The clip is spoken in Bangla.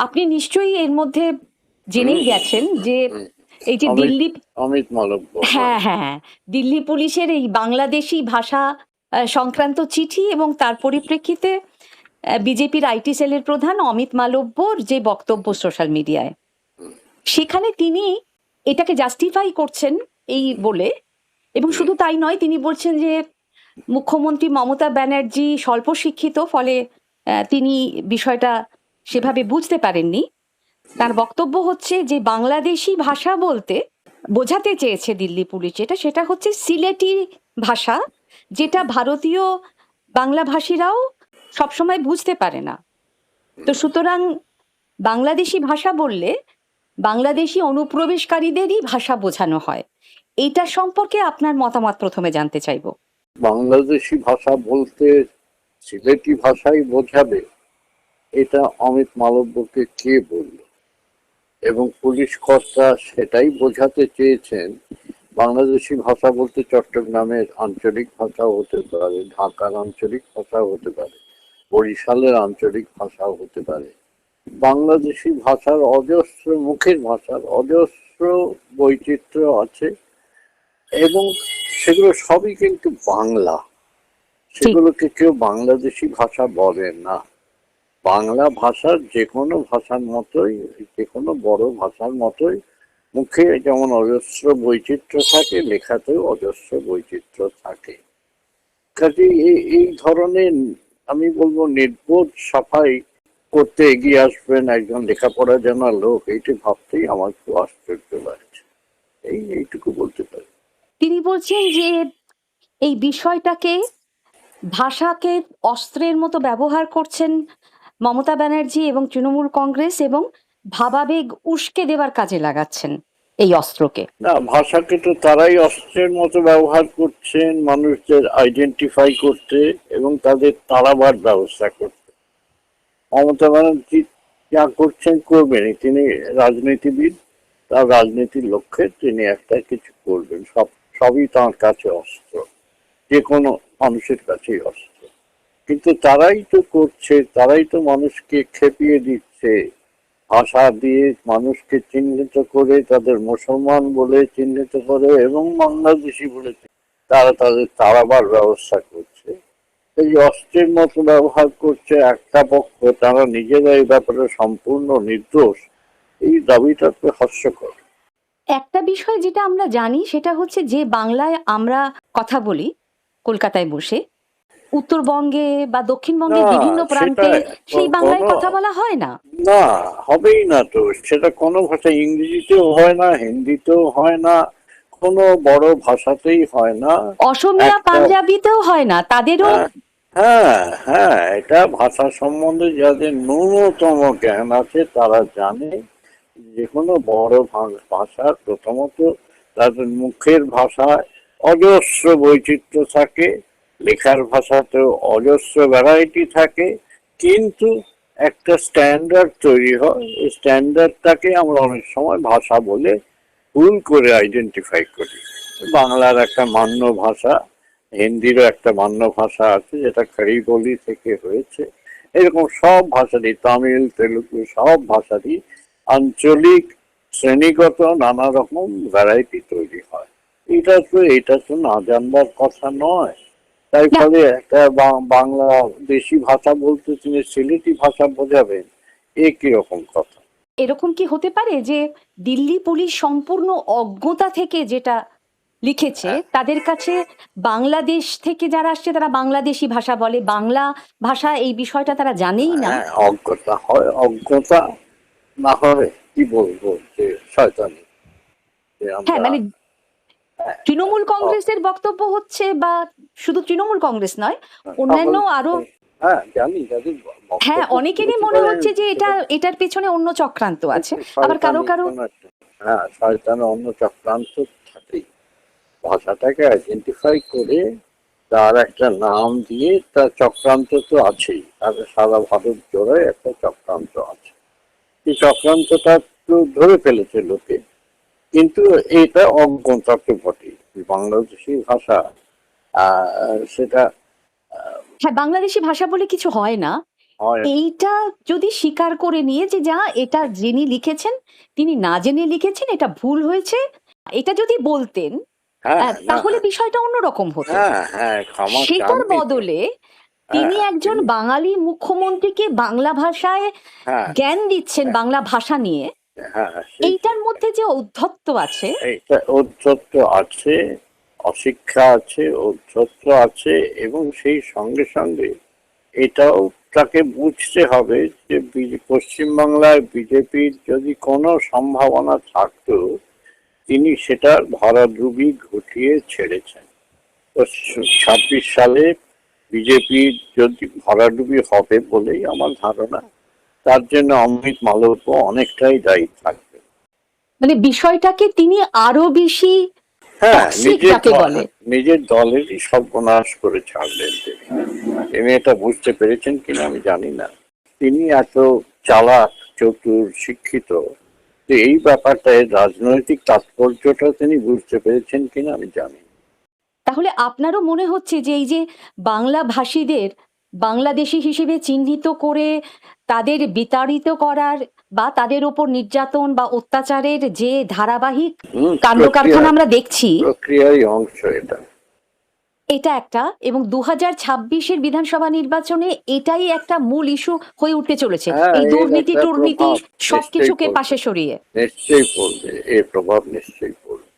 আপনি নিশ্চয়ই এর মধ্যে জেনেই গেছেন যে এই যে দিল্লি অমিত হ্যাঁ হ্যাঁ হ্যাঁ। দিল্লি পুলিশের এই বাংলাদেশি ভাষা সংক্রান্ত চিঠি এবং তার পরিপ্রেক্ষিতে বিজেপির আইটি সেলের প্রধান অমিত মালব্যর যে বক্তব্য সোশ্যাল মিডিয়ায় সেখানে তিনি এটাকে জাস্টিফাই করছেন এই বলে এবং শুধু তাই নয় তিনি বলছেন যে মুখ্যমন্ত্রী মমতা ব্যানার্জি স্বল্প শিক্ষিত ফলে তিনি বিষয়টা সেভাবে বুঝতে পারেননি। তার বক্তব্য হচ্ছে যে বাংলাদেশি ভাষা বলতে বোঝাতে চেয়েছে দিল্লি পুলিশ। যেটা, সেটা হচ্ছে সিলেটি ভাষা, যেটা ভারতীয় বাংলাভাষীরাও সবসময় বুঝতে পারে না। তো সুতরাং বাংলাদেশি ভাষা বললে বাংলাদেশি অনুপ্রবেশকারীদেরই ভাষা বোঝানো হয়। এইটা সম্পর্কে আপনার মতামত প্রথমে জানতে চাইব। বাংলাদেশি ভাষা বলতে সিলেটি ভাষাই বোঝাবে। এটা অমিত মালব্যকে কে বলল? এবং পুলিশ কর্তা সেটাই বোঝাতে চেয়েছেন বাংলাদেশি ভাষা বলতে চট্টগ্রামের আঞ্চলিক ভাষাও হতে পারে ঢাকার আঞ্চলিক ভাষাও হতে পারে বরিশালের আঞ্চলিক ভাষাও হতে পারে। বাংলাদেশি ভাষার অজস্র মুখের ভাষার অজস্র বৈচিত্র্য আছে এবং সেগুলো সবই কিন্তু বাংলা। সেগুলোকে কেউ বাংলাদেশি ভাষা বলে না। বাংলা ভাষার যে কোনো ভাষার মতোই যে কোনো বড় ভাষার মতোই, মুখে যেমন অজস্র বৈচিত্র্য থাকে, লেখাতেও অজস্র বৈচিত্র্য থাকে। কাজে এই- ধরনের, আমি বলব, নির্বোধ সাফাই করতে এগিয়ে আসবেন একজন লেখাপড়া জানা লোক, এইটি ভাবতেই আমার খুব আশ্চর্য লাগছে। এই, এইটুকু বলতে পারি। তিনি বলছেন যে, এই বিষয়টাকে ভাষাকে অস্ত্রের মতো ব্যবহার করছেন মমতা ব্যানার্জি এবং তৃণমূল কংগ্রেস এবং ভাবাবেগ উস্কে দেওয়ার কাজে লাগাচ্ছেন এই অস্ত্রকে। না, ভাষাকে তো তারাই অস্ত্রের মতো ব্যবহার করছেন, মানুষদের আইডেন্টিফাই করতে এবং তাদের তাড়াবার ব্যবস্থা করতে। মমতা ব্যানার্জি যা করছেন করবেনই তিনি রাজনীতিবিদ, তার রাজনীতির লক্ষ্যে তিনি একটা কিছু করবেন, সব, সবই তার কাছে অস্ত্র, যে কোনো মানুষের কাছেই অস্ত্র। কিন্তু তারাই তো করছে, তারাই তো মানুষকে খেপিয়ে দিচ্ছে। ভাষা দিয়ে মানুষকে চিহ্নিত করে, তাদের মুসলমান বলে চিহ্নিত করে এবং বাংলাদেশি বলে তারা তাদের তাড়াবার ব্যবস্থা করছে। এই অস্ত্রের মতো ব্যবহার করছে একটা পক্ষ, তারা নিজেরা এই ব্যাপারে সম্পূর্ণ নির্দোষ। এই দাবিটা তো হাস্যকর। একটা বিষয় যেটা আমরা জানি, সেটা হচ্ছে যে বাংলায় আমরা কথা বলি, কলকাতায় বসে। উত্তরবঙ্গে বা দক্ষিণবঙ্গে বিভিন্ন প্রান্তে সেই বাংলায় কথা বলা হয় না? না হবেই না তো। সেটা কোনো ভাষা ইংরেজিতেও হয় না হিন্দিতেও হয় না কোনো বড় ভাষাতেই হয় না। অসমিয়া পাঞ্জাবিতেও হয় না তাদেরও হ্যাঁ, হ্যাঁ হ্যাঁ এটা ভাষা সম্বন্ধে যাদের ন্যূনতম জ্ঞান আছে তারা জানে যে কোনো বড় ভা- ভাষার প্রথমত তাদের মুখের ভাষায় অজস্র বৈচিত্র্য থাকে লেখার ভাষাতেও অজস্র ভ্যারাইটি থাকে, কিন্তু একটা স্ট্যান্ডার্ড তৈরি হয়। এই স্ট্যান্ডার্ডটাকে আমরা অনেক সময় ভাষা বলে ভুল করে আইডেন্টিফাই করি। বাংলার একটা মান্য ভাষা, হিন্দিরও একটা মান্য ভাষা আছে, যেটা খড়িবলি থেকে হয়েছে। এরকম সব ভাষারই তামিল, তেলুগু, সব ভাষারই আঞ্চলিক শ্রেণীগত নানা রকম ভ্যারাইটি তৈরি হয়। এটা তো এটা তো না জানবার কথা নয়। তাই ফলে একটা বা- বাংলা দেশি ভাষা বলতে তিনি সিলেটি ভাষা বোঝাবেন এ কীরকম কথা? এরকম কি হতে পারে যে দিল্লি পুলিশ সম্পূর্ণ অজ্ঞতা থেকে যেটা লিখেছে তাদের কাছে বাংলাদেশ থেকে যারা আসছে তারা বাংলাদেশি ভাষা বলে বাংলা ভাষা এই বিষয়টা তারা জানেই না। হ্যাঁ অজ্ঞতা হয় অজ্ঞতা না হয় কি বলব যে শয়তানি? হ্যাঁ মানে তৃণমূল কংগ্রেসের বক্তব্য হচ্ছে বা শুধু তৃণমূল কংগ্রেস নয় অন্যান্য আরও হ্যাঁ হ্যাঁ অনেকেরই মনে হচ্ছে যে এটা এটার পেছনে অন্য চক্রান্ত আছে। আবার কারও কারও হ্যাঁ শয়তানের অন্য চক্রান্ত থাকেই। ভাষাটাকে আইডেন্টিফাই করে তার একটা নাম দিয়ে তার চক্রান্ত তো আছেই। আর সারা ভারত জোড়ে একটা চক্রান্ত আছে। এই চক্রান্তটা তো ধরে ফেলেছে লোকে। কিন্তু এটা তো বটেই বাংলাদেশি ভাষা সেটা হ্যাঁ বাংলাদেশি ভাষা বলে কিছু হয় না। এইটা যদি স্বীকার করে নিয়ে যে যা এটা যিনি লিখেছেন তিনি না জেনে লিখেছেন এটা ভুল হয়েছে। এটা যদি বলতেন হ্যাঁ তাহলে বিষয়টা অন্যরকম হতো। হ্যাঁ হ্যাঁ সেটার বদলে তিনি হ্যাঁ, একজন বাঙালি মুখ্যমন্ত্রীকে বাংলা ভাষায় হ্যাঁ। জ্ঞান দিচ্ছেন বাংলা ভাষা নিয়ে। হ্যাঁ এইটার মধ্যে যে ঔদ্ধত্য আছে এইটা ঔদ্ধত্য আছে অশিক্ষা আছে ঔদ্ধত্য আছে এবং সেই সঙ্গে সঙ্গে এটাও তাকে বুঝতে হবে যে পশ্চিমবাংলায় বিজেপির যদি কোনো সম্ভাবনা থাকতো তিনি সেটার ভরাডুবি ঘটিয়ে ছেড়েছেন। তো ছাব্বিশ সালে বিজেপি যদি ভরাডুবি হবে বলেই আমার ধারণা। তার জন্য অমিত মালব্য অনেকটাই দায়ী থাকবে। মানে বিষয়টাকে তিনি আরও বেশি হ্যাঁ নিজের যাকে দল- দলেরই সর্বনাশ করে ছাড়লেন তিনি। তিনি এটা বুঝতে পেরেছেন কিনা আমি জানি না। তিনি এত চালাক চতুর শিক্ষিত যে এই ব্যাপারটায় রাজনৈতিক তাৎপর্যটা তিনি বুঝতে পেরেছেন কিনা আমি জানি না। তাহলে আপনারও মনে হচ্ছে যে এই যে বাংলা ভাষীদের বাংলাদেশি হিসেবে চিহ্নিত করে তাদের বিতাড়িত করার বা তাদের ওপর নির্যাতন বা অত্যাচারের যে ধারাবাহিক কাণ্ড কারখানা আমরা দেখছি অংশ এটা। এটা একটা এবং দু হাজার ছাব্বিশের বিধানসভা নির্বাচনে এটাই একটা মূল ইস্যু হয়ে উঠতে চলেছে। হ্যাঁ, এই দুর্নীতি দুর্নীতি সবকিছুকে পাশে সরিয়ে। নিশ্চয়ই পড়বে এর প্রভাব নিশ্চয়ই পড়বে।